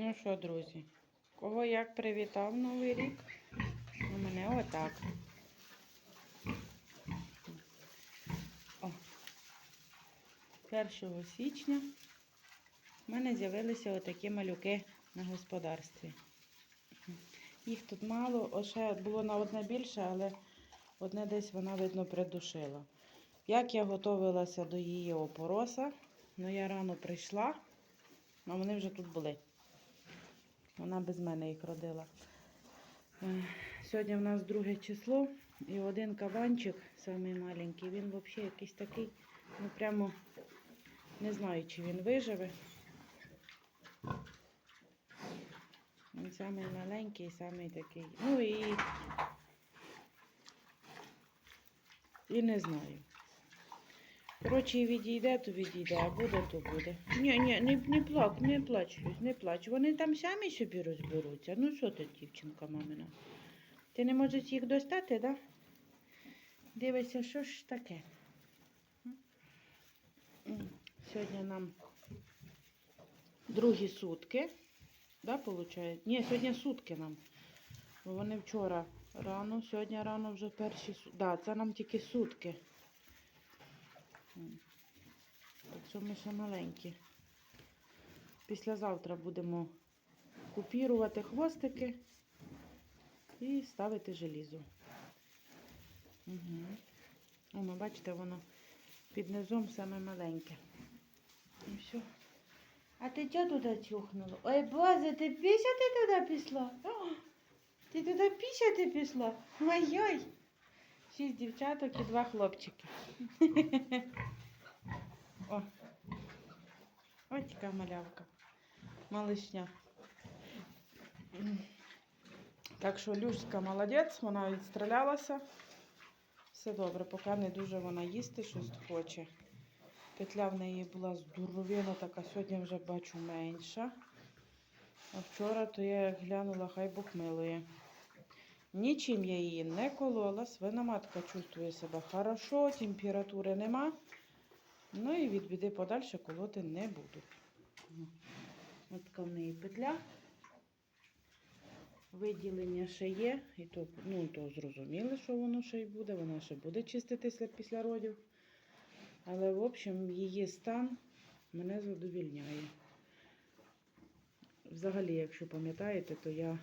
Ну що, друзі, кого як привітав Новий рік? У мене отак. О. 1 січня в мене з'явилися отакі малюки на господарстві. Їх тут мало, о, ще було на одне більше, але одне десь вона, видно, придушила. Як я готувалася до її опороса, ну я рано прийшла, а вони вже тут були. Вона без мене їх родила. Е, Сьогодні в нас друге число і один кабанчик, самий маленький, він взагалі якийсь такий, ну прямо не знаю, чи він виживе. Він самий маленький, самий такий. Ну і, і не знаю. Коротше, відійде, то відійде, а буде, то буде. Ні, ні, не, не плач, не плач, не плач. Вони там самі собі розберуться. Ну що ти, дівчинка мамина? Ти не можеш їх достати, так? Да? Дивися, що ж таке. Сьогодні нам другі сутки. Да, получається? Ні, сьогодні сутки нам. Бо вони вчора рано, сьогодні рано вже перші сутки. Да, це нам тільки сутки. М. Ми ще маленькі. Післязавтра будемо купірувати хвостики і ставити желізо. Угу. О, бачите, воно під низом саме маленьке. І все. А ти чого туди чухнула? Ой, Боже, ти пісяти туди пішла? О, ти туди пісяти пішла? Ой-ой. Шість дівчаток і два хлопчики. О. Ось така малявка. Малишня. Так що Люшка молодець, вона відстрілялася. Все добре, поки не дуже вона їсти щось хоче. Петля в неї була здоровена, така сьогодні вже бачу менша. А вчора то я глянула, хай Бог милує. Нічим я її не колола, свиноматка чувствує себе хорошо, температури нема. Ну і від біди подальше колоти не буду. Ось така в неї петля. Виділення ще є, і то, ну, то зрозуміли, що воно ще й буде. Вона ще буде чиститися після родів. Але, в общем, її стан мене задовільняє. Взагалі, якщо пам'ятаєте, то я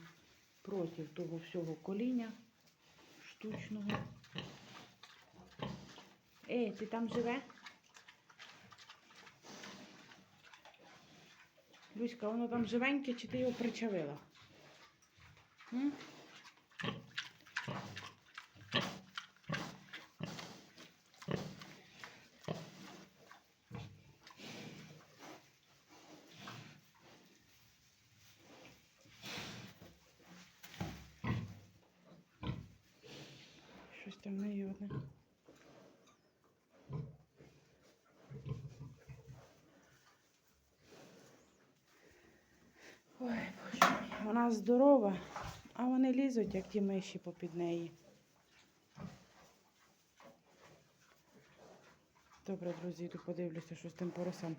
проти того всього коління штучного. Ей, ти там живе? Люська, воно там живеньке, чи ти його причавила? М? Щось там не. Ой, боже вона здорова, а вони лізуть, як ті миші попід неї. Добре, друзі, йду подивлюся, що з тим поросом.